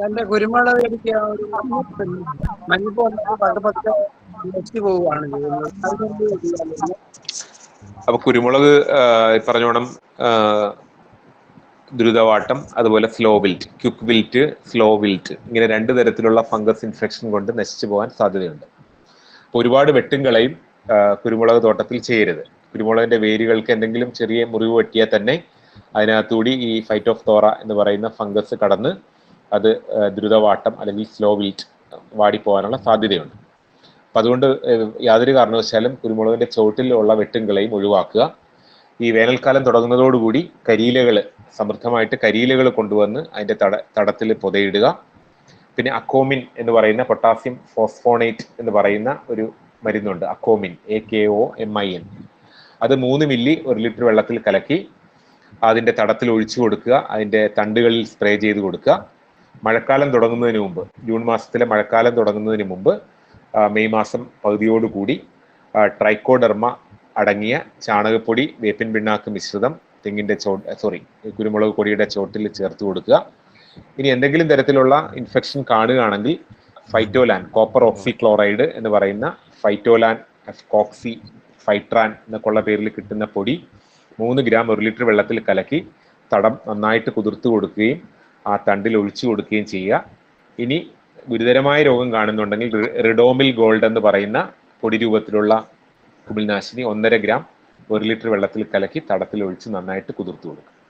എന്റെ കുരുമുളക് എനിക്ക് ഒരു അപ്പൊ കുരുമുളക് പറഞ്ഞോണം ദ്രുതവാട്ടം അതുപോലെ slow wilt quick wilt slow wilt ഇങ്ങനെ രണ്ട് തരത്തിലുള്ള ഫംഗസ് ഇൻഫെക്ഷൻ കൊണ്ട് നശിച്ചു പോകാൻ സാധ്യതയുണ്ട്. ഒരുപാട് വെട്ടുകളെയും കുരുമുളക് തോട്ടത്തിൽ ചെയ്യരുത്. കുരുമുളകിന്റെ വേരുകൾക്ക് എന്തെങ്കിലും ചെറിയ മുറിവ് പറ്റിയാൽ തന്നെ അതിനകത്തുകൂടി ഈ ഫൈറ്റ് ഓഫ് തോറ എന്ന് പറയുന്ന ഫംഗസ് കടന്ന് അത് ദ്രുതവാട്ടം അല്ലെങ്കിൽ സ്ലോ വിൽറ്റ് വാടിപ്പോകാനുള്ള സാധ്യതയുണ്ട്. അപ്പം അതുകൊണ്ട് യാതൊരു കാരണവശാലും കുരുമുളകിന്റെ ചുവട്ടിലുള്ള വെട്ടുകളെയും ഒഴിവാക്കുക. ഈ വേനൽക്കാലം തുടങ്ങുന്നതോടുകൂടി കരിയിലകൾ സമൃദ്ധമായിട്ട് കരിയിലകൾ കൊണ്ടുവന്ന് അതിന്റെ തട തടത്തിൽ പുതയിടുക. പിന്നെ അക്കോമിൻ എന്ന് പറയുന്ന പൊട്ടാസ്യം ഫോസ്ഫോണേറ്റ് എന്ന് പറയുന്ന ഒരു മരുന്നുണ്ട് Akomin A K O M I N അത് മൂന്ന് മില്ലി ഒരു ലിറ്റർ വെള്ളത്തിൽ കലക്കി അതിന്റെ തടത്തിൽ ഒഴിച്ചു കൊടുക്കുക അതിന്റെ തണ്ടുകളിൽ സ്പ്രേ ചെയ്ത് കൊടുക്കുക. മഴക്കാലം തുടങ്ങുന്നതിന് മുമ്പ് ജൂൺ മാസത്തിലെ മഴക്കാലം തുടങ്ങുന്നതിന് മുമ്പ് മെയ് മാസം പകുതിയോടുകൂടി ട്രൈക്കോഡെർമ അടങ്ങിയ ചാണകപ്പൊടി വേപ്പിൻ പിണ്ണാക്ക് മിശ്രിതം തെങ്ങിന്റെ ചോ സോറി കുരുമുളക് പൊടിയുടെ ചോട്ടിൽ ചേർത്ത് കൊടുക്കുക. ഇനി എന്തെങ്കിലും തരത്തിലുള്ള ഇൻഫെക്ഷൻ കാണുകയാണെങ്കിൽ ഫൈറ്റോലാൻ കോപ്പർ ഓക്സി ക്ലോറൈഡ് എന്ന് പറയുന്ന ഫൈറ്റോലാൻ കോക്സി ഫൈട്രാൻ എന്നൊക്കെയുള്ള പേരിൽ കിട്ടുന്ന പൊടി മൂന്ന് ഗ്രാം ഒരു ലിറ്റർ വെള്ളത്തിൽ കലക്കി തടം നന്നായിട്ട് കുതിർത്ത് കൊടുക്കുകയും ആ തണ്ടിൽ ഒഴിച്ചു കൊടുക്കുകയും ചെയ്യുക. ഇനി ഗുരുതരമായ രോഗം കാണുന്നുണ്ടെങ്കിൽ റിഡോമിൽ ഗോൾഡ് എന്ന് പറയുന്ന പൊടി രൂപത്തിലുള്ള കുമിൾനാശിനി ഒന്നര ഗ്രാം ഒരു ലിറ്റർ വെള്ളത്തിൽ കലക്കി തടത്തിൽ ഒഴിച്ച് നന്നായിട്ട് കുതിർത്ത് കൊടുക്കുക.